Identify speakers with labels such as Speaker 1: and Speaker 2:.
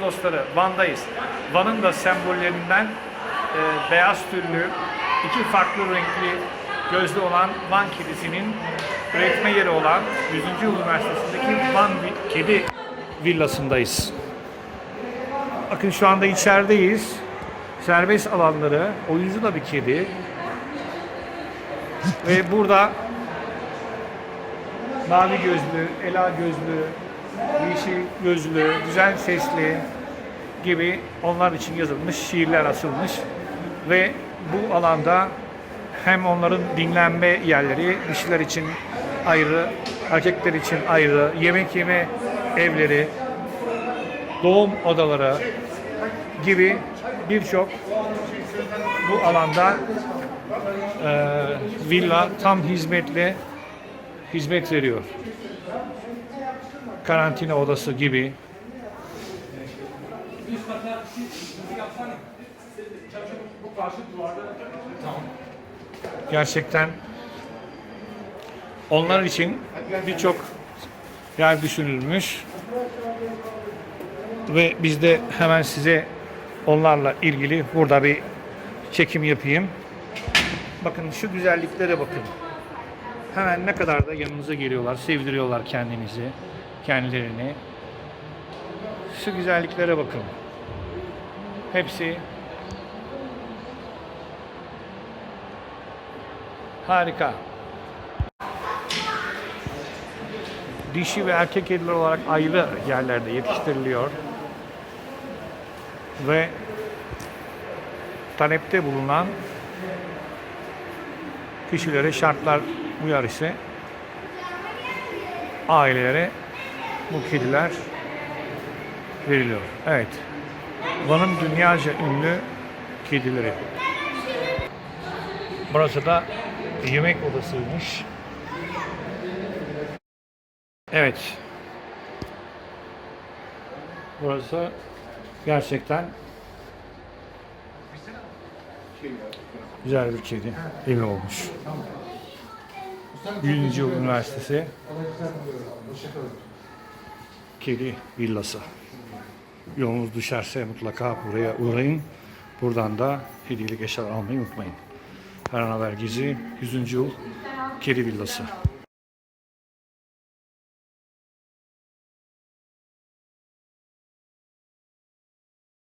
Speaker 1: dostları Van'dayız. Van'ın da sembollerinden e, beyaz tüllü, iki farklı renkli gözlü olan Van kedisinin üretme yeri olan 100. Yıl Üniversitesi'ndeki Van Kedi Villası'ndayız. Bakın şu anda içerideyiz. Serbest alanları, oyuncu da bir kedi. Ve burada mavi gözlü, ela gözlü, yeşil gözlü, güzel sesli gibi onlar için yazılmış şiirler asılmış ve bu alanda hem onların dinlenme yerleri, dişiler için ayrı, erkekler için ayrı, yemek yeme evleri, doğum odaları gibi birçok bu alanda e, villa tam hizmetli hizmet veriyor. Karantina odası gibi. Gerçekten onlar için birçok yer düşünülmüş ve biz de hemen size onlarla ilgili burada bir çekim yapayım. Bakın şu güzelliklere bakın. Hemen ne kadar da yanınıza geliyorlar, sevdiriyorlar kendinizi, kendilerini. Şu güzelliklere bakın. Hepsi harika. Dişi ve erkek kediler olarak ayrı yerlerde yetiştiriliyor. Ve talepte bulunan kişilere şartlar uyar ise ailelere bu kediler veriliyor. Evet. Van'ın dünyaca ünlü kedileri. Burası da yemek odasıymış. Evet. Burası gerçekten güzel bir kedi evi olmuş. 100. Yıl Üniversitesi Kedi Villası. Yolunuz düşerse mutlaka buraya uğrayın. Buradan da hediyelik eşyalar almayı unutmayın. Her an haber gizli 100. Yıl Kedi Villası.